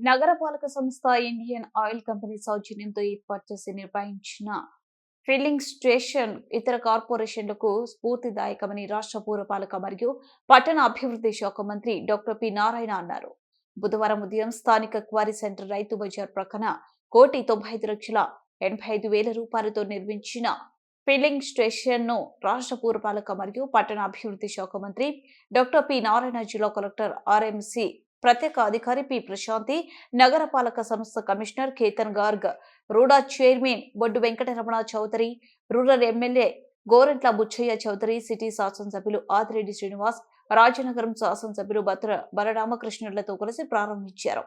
నగరపాలక సంస్థ Indian oil company సౌజన్యంతో ఏర్పాటు చేసి నిర్వహించిన ఫిల్లింగ్ స్టేషన్ ఇతర కార్పొరేషన్లకు స్ఫూర్తిదాయకమని రాష్ట్ర పురపాలక మరియు పట్టణ అభివృద్ధి శాఖ మంత్రి డాక్టర్ పి నారాయణ అన్నారు. బుధవారం ఉదయం స్థానిక క్వారీ సెంటర్ రైతు బజార్ ప్రక్కన కోటి తొంభై ఐదు లక్షల ఎనభై ఐదు వేల రూపాయలతో నిర్మించిన ఫిల్లింగ్ స్టేషన్ను రాష్ట్ర పురపాలక మరియు పట్టణ అభివృద్ధి శాఖ మంత్రి డాక్టర్ పి నారాయణ జిల్లా కలెక్టర్ ఆర్ఎంసి ప్రత్యేక అధికారి పి. ప్రశాంతి నగరపాలక సంస్థ commissioner Ketan Garg RUDA chairman Boddu Venkataramana Chowdary rural MLA Gorantla Butchaiah Chowdary city శాసనసభ్యులు ఆదిరెడ్డి శ్రీనివాస్ రాజనగరం శాసనసభ్యులు భద్ర బలరామకృష్ణులతో కలిసి ప్రారంభించారు.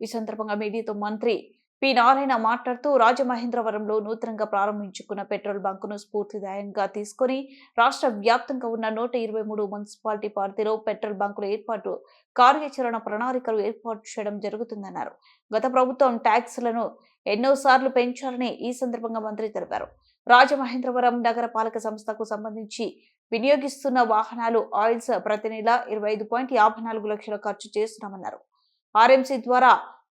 ఈ సందర్భంగా మీడియాతో మంత్రి పి నారాయణ మాట్లాడుతూ రాజమహేంద్రవరంలో నూతనంగా ప్రారంభించుకున్న పెట్రోల్ బంకును స్ఫూర్తిదాయంగా తీసుకొని రాష్ట్ర వ్యాప్తంగా ఉన్న నూట ఇరవై మూడు మున్సిపాలిటీ పరిధిలో పెట్రోల్ బంకుల ఏర్పాటు కార్యాచరణ ప్రణాళికలు ఏర్పాటు చేయడం జరుగుతుందన్నారు. గత ప్రభుత్వం ట్యాక్స్లను ఎన్నోసార్లు పెంచారని ఈ సందర్భంగా మంత్రి తెలిపారు. రాజమహేంద్రవరం నగర పాలక సంస్థకు సంబంధించి వినియోగిస్తున్న వాహనాలు ఆయిల్స్ ప్రతి నెల ఇరవై ఐదు పాయింట్ యాభై నాలుగు లక్షల ఖర్చు చేస్తున్నామన్నారు. ఆర్ఎంసీ ద్వారా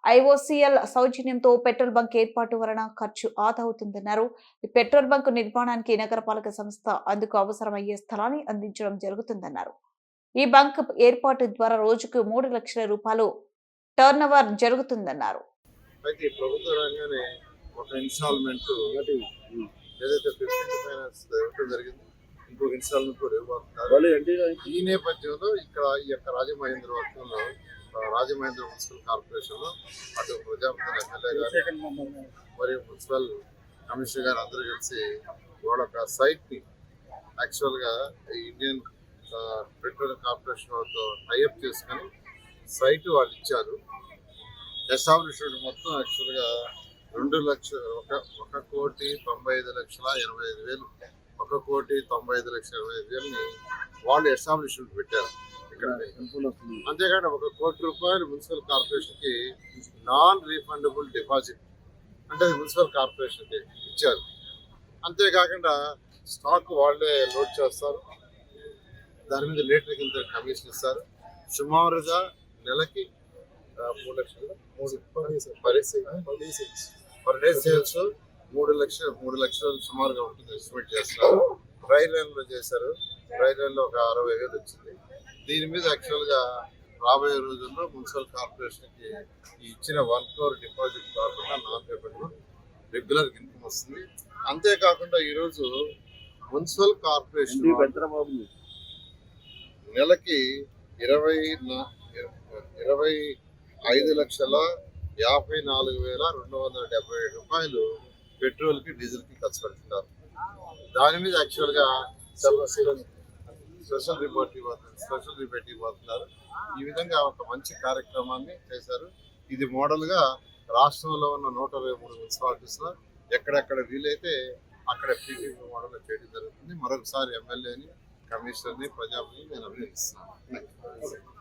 ఐఓసీఎల్ సౌజన్యంతో పెట్రోల్ బంక్ ఏర్పాటు వలన ఖర్చు ఆదా అవుతుందన్నారు. ఈ పెట్రోల్ బంక్ నిర్మాణానికి నగరపాలక సంస్థ అందుకు అవసరమయ్యే స్థలాన్ని అందించడం జరుగుతుందన్నారు. ఈ బంక్ ఏర్పాటు ద్వారా రోజుకు మూడు లక్షల రూపాయలు టర్న్ జరుగుతుందన్నారు. అయితే ఈ ప్రభుత్వ రంగానే ఒక ఇన్స్టాల్మెంట్ ఏదైతే ఫిఫ్టీన్ ఫైనాన్స్ ఇవ్వడం జరిగింది ఇంకొక ఇన్స్టాల్మెంట్ కూడా ఇవ్వబోతున్నారు ఈ నేపథ్యంలో ఇక్కడ ఈ యొక్క రాజమహేంద్ర వర్గంలో ఆ, రాజమహేంద్ర మున్సిపల్ కార్పొరేషన్లో అటు ప్రజాపతి ఎమ్మెల్యే గారు మరియు మున్సిపల్ కమిషనర్ గారు అందరూ కలిసి వాళ్ళ ఒక సైట్ని యాక్చువల్గా ఇండియన్ పెట్రోలియం పెట్రోల్ కార్పొరేషన్ వాళ్ళతో టైఅప్ చేసుకొని సైట్ వాళ్ళు ఇచ్చారు. ఎస్టాబ్లిష్మెంట్ మొత్తం యాక్చువల్గా రెండు లక్షల ఒక ఒక కోటి తొంభై ఐదు లక్షల ఎనభై ఐదు వేలు ఒక కోటి తొంభై ఐదు లక్షల ఎనభై ఐదు వేలని వాళ్ళు ఎస్టాబ్లిష్మెంట్ పెట్టారు. అంతేకాదు. ఒక కోటి రూపాయలు మున్సిపల్ కార్పొరేషన్కి నాన్ రీఫండబుల్ డిపాజిట్ అంటే అది మున్సిపల్ కార్పొరేషన్కి ఇచ్చారు. అంతేకాకుండా స్టాక్ వాళ్ళే లోడ్ చేస్తారు. దాని మీద లీటర్ కింద కమిషన్ ఇస్తారు. సుమారుగా నెలకి మూడు లక్షలు. Per day sales. మూడు లక్షలు మూడు లక్షలు సుమారుగా ఉంటుంది ఎస్టిమేట్ చేస్తున్నారు డ్రై లైన్లో చేశారు. డ్రై లైన్లో ఒక అరవై వేలు వచ్చింది. దీని మీద యాక్చువల్గా రాబోయే రోజుల్లో మున్సిపల్ కార్పొరేషన్కి ఈ ఇచ్చిన వన్ క్రోర్ డిపాజిట్ కాకుండా నాన్ పేమెంట్ రెగ్యులర్ ఇన్కమ్ వస్తుంది. అంతేకాకుండా ఈరోజు మున్సిపల్ కార్పొరేషన్ నెలకి ఇరవై ఇరవై ఐదు లక్షల యాభై నాలుగు వేల రెండు వందల డెబ్బై ఏడు రూపాయలు పెట్రోల్కి డీజిల్కి ఖర్చు పెడుతున్నారు. దాని మీద యాక్చువల్గా స్పెషల్ రిపోర్ట్ ఇవ్వతున్నారు స్పెషల్ రిపోర్ట్ ఇవ్వతున్నారు. ఈ విధంగా ఒక మంచి కార్యక్రమాన్ని చేశారు. ఇది మోడల్గా రాష్ట్రంలో ఉన్న నూట ఇరవై మూడు మున్సిపాలిటీస్లో ఎక్కడెక్కడ వీలైతే అక్కడ పీపీ మోడల్ చేయడం జరుగుతుంది. మరొకసారి ఎమ్మెల్యేని కమిషనర్ని ప్రజాపతిని నేను అభినందిస్తున్నాను.